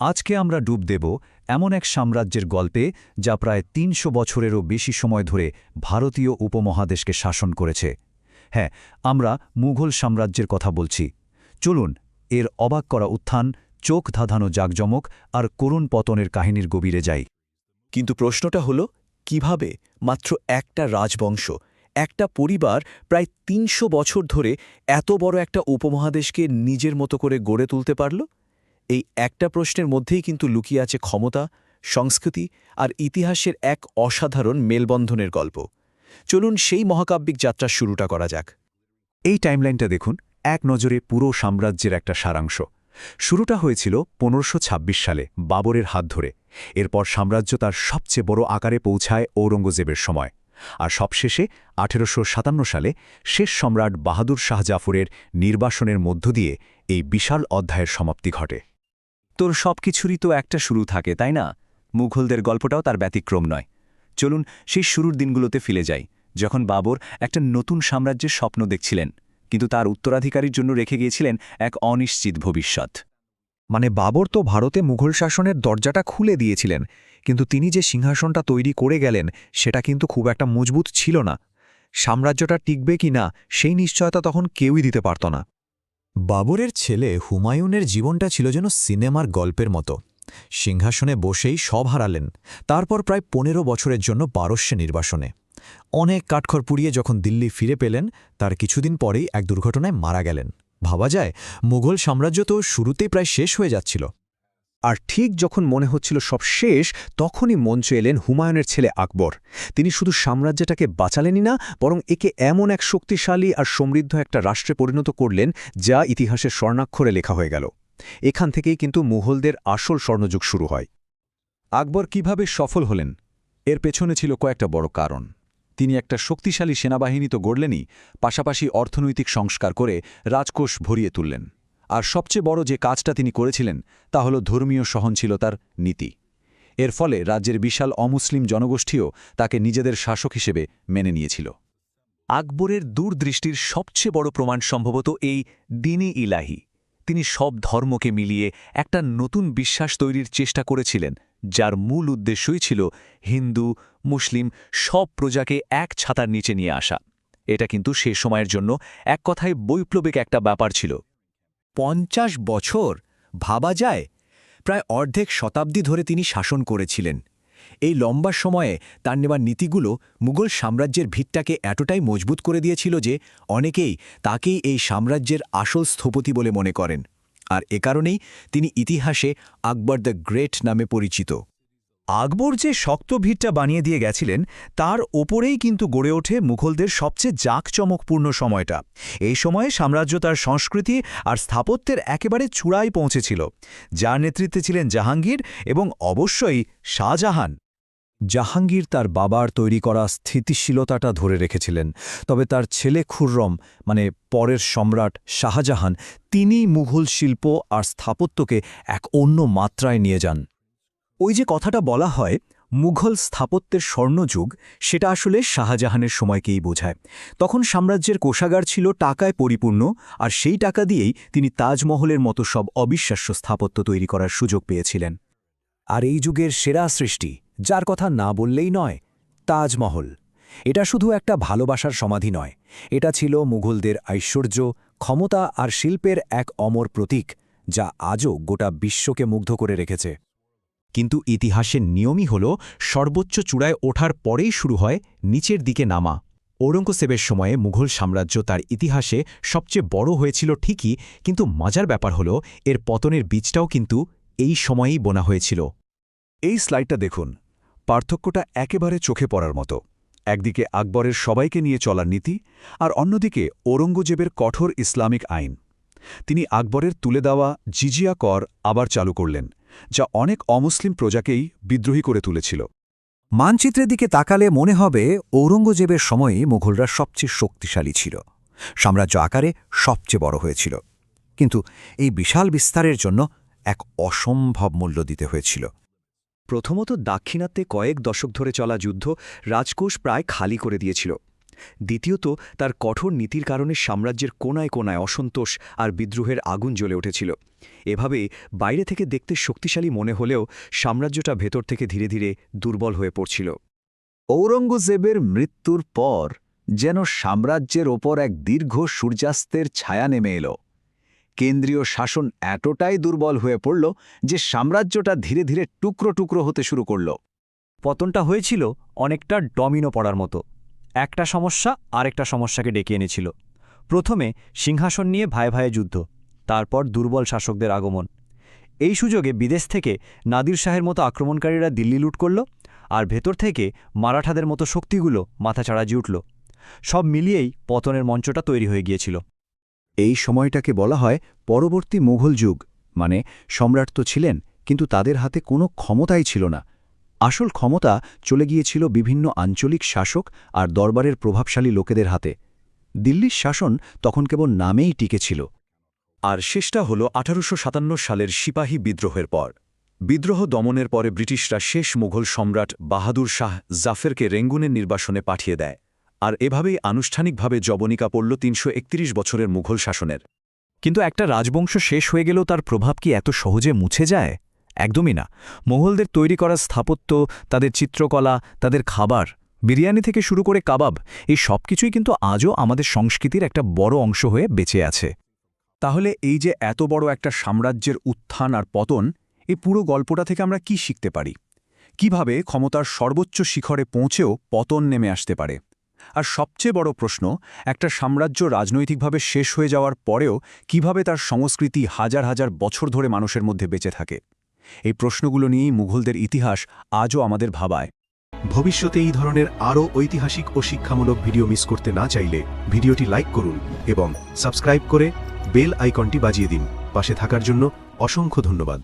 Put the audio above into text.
আজকে আমরা ডুব দেব এমন এক সাম্রাজ্যের গল্পে যা প্রায় তিনশো বছরেরও বেশি সময় ধরে ভারতীয় উপমহাদেশকে শাসন করেছে। হ্যাঁ আমরা মুঘল সাম্রাজ্যের কথা বলছি। চলুন, এর অবাক করা উত্থান, চোখ ধাঁধানো জাকজমক আর করুণ পতনের কাহিনীর গভীরে যাই। কিন্তু প্রশ্নটা হল, কীভাবে মাত্র একটা রাজবংশ, একটা পরিবার প্রায় তিনশো বছর ধরে এত বড় একটা উপমহাদেশকে নিজের মতো করে গড়ে তুলতে পারল? এই একটা প্রশ্নের মধ্যেই কিন্তু লুকিয়ে আছে ক্ষমতা, সংস্কৃতি আর ইতিহাসের এক অসাধারণ মেলবন্ধনের গল্প। চলুন সেই মহাকাব্যিক যাত্রা শুরুটা করা যাক। এই টাইমলাইনটা দেখুন, এক নজরে পুরো সাম্রাজ্যের একটা সারাংশ। শুরুটা হয়েছিল পনেরোশো সালে, বাবরের হাত ধরে। এরপর সাম্রাজ্য তার সবচেয়ে বড় আকারে পৌঁছায় ঔরঙ্গজেবের সময়। আর সবশেষে আঠেরোশো সাতান্ন সালে শেষ সম্রাট বাহাদুর শাহ জাফরের নির্বাসনের মধ্য দিয়ে এই বিশাল অধ্যায়ের সমাপ্তি ঘটে। তোর সব কিছুরই তো একটা শুরু থাকে, তাই না? মুঘলদের গল্পটাও তার ব্যতিক্রম নয়। চলুন সেই শুরুর দিনগুলোতে ফিরে যাই, যখন বাবর একটা নতুন সাম্রাজ্যের স্বপ্ন দেখছিলেন, কিন্তু তার উত্তরাধিকারীর জন্য রেখে গিয়েছিলেন এক অনিশ্চিত ভবিষ্যৎ। মানে বাবর তো ভারতে মুঘল শাসনের দরজাটা খুলে দিয়েছিলেন, কিন্তু তিনি যে সিংহাসনটা তৈরি করে গেলেন, সেটা কিন্তু খুব একটা মজবুত ছিল না। সাম্রাজ্যটা টিকবে কি না, সেই নিশ্চয়তা তখন কেউই দিতে পারত না। বাবরের ছেলে হুমায়ুনের জীবনটা ছিল যেন সিনেমার গল্পের মতো। সিংহাসনে বসেই সব হারালেন, তারপর প্রায় পনেরো বছরের জন্য পারস্যে নির্বাসনে। অনেক কাঠখড় পুড়িয়ে যখন দিল্লি ফিরে পেলেন, তার কিছুদিন পরেই এক দুর্ঘটনায় মারা গেলেন। ভাবা যায়, মুঘল সাম্রাজ্য তো শুরুতেই প্রায় শেষ হয়ে যাচ্ছিল। আর ঠিক যখন মনে হচ্ছিল সব শেষ, তখনই মঞ্চে এলেন হুমায়ুনের ছেলে আকবর। তিনি শুধু সাম্রাজ্যটাকে বাঁচালেনই না, বরং একে এমন এক শক্তিশালী আর সমৃদ্ধ একটা রাষ্ট্রে পরিণত করলেন, যা ইতিহাসের স্বর্ণাক্ষরে লেখা হয়ে গেল। এখান থেকেই কিন্তু মুঘলদের আসল স্বর্ণযুগ শুরু হয়। আকবর কীভাবে সফল হলেন? এর পেছনে ছিল কয়েকটা বড় কারণ। তিনি একটা শক্তিশালী সেনাবাহিনী তো গড়লেনই, পাশাপাশি অর্থনৈতিক সংস্কার করে রাজকোষ ভরিয়ে তুললেন। আর সবচেয়ে বড় যে কাজটা তিনি করেছিলেন, তা হল ধর্মীয় সহনশীলতার নীতি। এর ফলে রাজ্যের বিশাল অমুসলিম জনগোষ্ঠীও তাকে নিজেদের শাসক হিসেবে মেনে নিয়েছিল। আকবরের দূরদৃষ্টির সবচেয়ে বড় প্রমাণ সম্ভবত এই দিনী ইলাহি। তিনি সব ধর্মকে মিলিয়ে একটা নতুন বিশ্বাস তৈরির চেষ্টা করেছিলেন, যার মূল উদ্দেশ্যই ছিল হিন্দু, মুসলিম সব প্রজাকে এক ছাতার নিচে নিয়ে আসা। এটা কিন্তু সে সময়ের জন্য এক কথায় বৈপ্লবিক একটা ব্যাপার ছিল। পঞ্চাশ বছর ভাবা যায়। প্রায় অর্ধেক শতাব্দী ধরে তিনি শাসন করেছিলেন। এই লম্বা সময়ে তার নেবার নীতিগুলো মুঘল সাম্রাজ্যের ভিতটাকে এতটাই মজবুত করে দিয়েছিল যে অনেকেই তাকেই এই সাম্রাজ্যের আসল স্থপতি বলে মনে করেন। আর এ কারণেই তিনি ইতিহাসে আকবর দ্য গ্রেট নামে পরিচিত। আকবর যে শক্ত ভিড়টা বানিয়ে দিয়ে গেছিলেন, তার ওপরেই কিন্তু গড়ে ওঠে মুঘলদের সবচেয়ে জাঁকচমকপূর্ণ সময়টা। এই সময়ে সাম্রাজ্য তার সংস্কৃতি আর স্থাপত্যের একেবারে চূড়ায় পৌঁছেছিল। যার নেতৃত্বে ছিলেন জাহাঙ্গীর এবং অবশ্যই শাহজাহান। জাহাঙ্গীর তার বাবার তৈরি করা স্থিতিশীলতাটা ধরে রেখেছিলেন। তবে তার ছেলে খুররম মানে পরের সম্রাট শাহজাহান তিনি মুঘল শিল্প আর স্থাপত্যকে এক অন্য মাত্রায় নিয়ে যান। ওই যে কথাটা বলা হয়, মুঘল স্থাপত্যের স্বর্ণযুগ, সেটা আসলে শাহজাহানের সময়কেই বোঝায়। তখন সাম্রাজ্যের কোষাগার ছিল টাকায় পরিপূর্ণ, আর সেই টাকা দিয়েই তিনি তাজমহলের মতো সব অবিশ্বাস্য স্থাপত্য তৈরি করার সুযোগ পেয়েছিলেন। আর এই যুগের সেরা সৃষ্টি, যার কথা না বললেই নয়, তাজমহল। এটা শুধু একটা ভালোবাসার সমাধি নয়, এটা ছিল মুঘলদের ঐশ্বর্য, ক্ষমতা আর শিল্পের এক অমর প্রতীক, যা আজও গোটা বিশ্বকে মুগ্ধ করে রেখেছে। কিন্তু ইতিহাসের নিয়মই হল সর্বোচ্চ চূড়ায় ওঠার পরেই শুরু হয় নিচের দিকে নামা। ঔরঙ্গজেবের সময়ে মুঘল সাম্রাজ্য তার ইতিহাসে সবচেয়ে বড় হয়েছিল ঠিকই, কিন্তু মজার ব্যাপার হল এর পতনের বীজটাও কিন্তু এই সময়েই বোনা হয়েছিল। এই স্লাইডটা দেখুন। পার্থক্যটা একেবারে চোখে পড়ার মতো। একদিকে আকবরের সবাইকে নিয়ে চলার নীতি আর অন্যদিকে ঔরঙ্গজেবের কঠোর ইসলামিক আইন। তিনি আকবরের তুলে দেওয়া জিজিয়া কর আবার চালু করলেন। যা অনেক অমুসলিম প্রজাকেই বিদ্রোহী করে তুলেছিল। মানচিত্রের দিকে তাকালে মনে হবে ঔরঙ্গজেবের সময়ই মুঘলরা সবচেয়ে শক্তিশালী ছিল। সাম্রাজ্য আকারে সবচেয়ে বড় হয়েছিল। কিন্তু এই বিশাল বিস্তারের জন্য এক অসম্ভব মূল্য দিতে হয়েছিল। প্রথমত দাক্ষিণাত্যে কয়েক দশক ধরে চলা যুদ্ধ রাজকোষ প্রায় খালি করে দিয়েছিল। দ্বিতীয়ত তার কঠোর নীতির কারণে সাম্রাজ্যের কোনায় কোনায় অসন্তোষ আর বিদ্রোহের আগুন জ্বলে উঠেছিল। এভাবে বাইরে থেকে দেখতে শক্তিশালী মনে হলেও সাম্রাজ্যটা ভেতর থেকে ধীরে ধীরে দুর্বল হয়ে পড়ছিল। ঔরঙ্গজেবের মৃত্যুর পর যেন সাম্রাজ্যের ওপর এক দীর্ঘ সূর্যাস্তের ছায়া নেমে এলো। কেন্দ্রীয় শাসন এতটাই দুর্বল হয়ে পড়ল যে সাম্রাজ্যটা ধীরে ধীরে টুকরো টুকরো হতে শুরু করল। পতনটা হয়েছিল অনেকটা ডমিনো পড়ার মতো। একটা সমস্যা আরেকটা সমস্যাকে ডেকে এনেছিল। প্রথমে সিংহাসন নিয়ে ভাই ভাইয়ে যুদ্ধ, তারপর দুর্বল শাসকদের আগমন। এই সুযোগে বিদেশ থেকে নাদির শাহের মতো আক্রমণকারীরা দিল্লি লুট করল আর ভেতর থেকে মারাঠাদের মতো শক্তিগুলো মাথাচাড়াজি উঠল। সব মিলিয়েই পতনের মঞ্চটা তৈরি হয়ে গিয়েছিল। এই সময়টাকে বলা হয় পরবর্তী মুঘল যুগ মানে সম্রাট তো ছিলেন, কিন্তু তাদের হাতে কোনো ক্ষমতাই ছিল না। আসল ক্ষমতা চলে গিয়েছিল বিভিন্ন আঞ্চলিক শাসক আর দরবারের প্রভাবশালী লোকেদের হাতে। দিল্লির শাসন তখন কেবল নামেই টিকেছিল আর শেষটা হল আঠারোশো সাতান্ন সালের সিপাহী বিদ্রোহের পর। বিদ্রোহ দমনের পরে ব্রিটিশরা শেষ মুঘল সম্রাট বাহাদুর শাহ জাফেরকে রেঙ্গুনের নির্বাসনে পাঠিয়ে দেয়। আর এভাবেই আনুষ্ঠানিকভাবে জবনিকা পড়ল তিনশো একত্রিশ বছরের মুঘল শাসনের। কিন্তু একটা রাজবংশ শেষ হয়ে গেলেও তার প্রভাব কি এত সহজে মুছে যায়? একদমই না। মোগলদের তৈরি করা স্থাপত্য, তাদের চিত্রকলা, তাদের খাবার, বিরিয়ানি থেকে শুরু করে কাবাব, এই সব কিছুই কিন্তু আজও আমাদের সংস্কৃতির একটা বড় অংশ হয়ে বেঁচে আছে। তাহলে এই যে এত বড় একটা সাম্রাজ্যের উত্থান আর পতন, এই পুরো গল্পটা থেকে আমরা কি শিখতে পারি? কীভাবে ক্ষমতার সর্বোচ্চ শিখরে পৌঁছেও পতন নেমে আসতে পারে? আর সবচেয়ে বড় প্রশ্ন, একটা সাম্রাজ্য রাজনৈতিকভাবে শেষ হয়ে যাওয়ার পরেও কীভাবে তার সংস্কৃতি হাজার হাজার বছর ধরে মানুষের মধ্যে বেঁচে থাকে? এই প্রশ্নগুলো নিয়েই মুঘলদের ইতিহাস আজও আমাদের ভাবায়। ভবিষ্যতে এই ধরনের আরও ঐতিহাসিক ও শিক্ষামূলক ভিডিও মিস করতে না চাইলে ভিডিওটি লাইক করুন এবং সাবস্ক্রাইব করে বেল আইকনটি বাজিয়ে দিন। পাশে থাকার জন্য অসংখ্য ধন্যবাদ।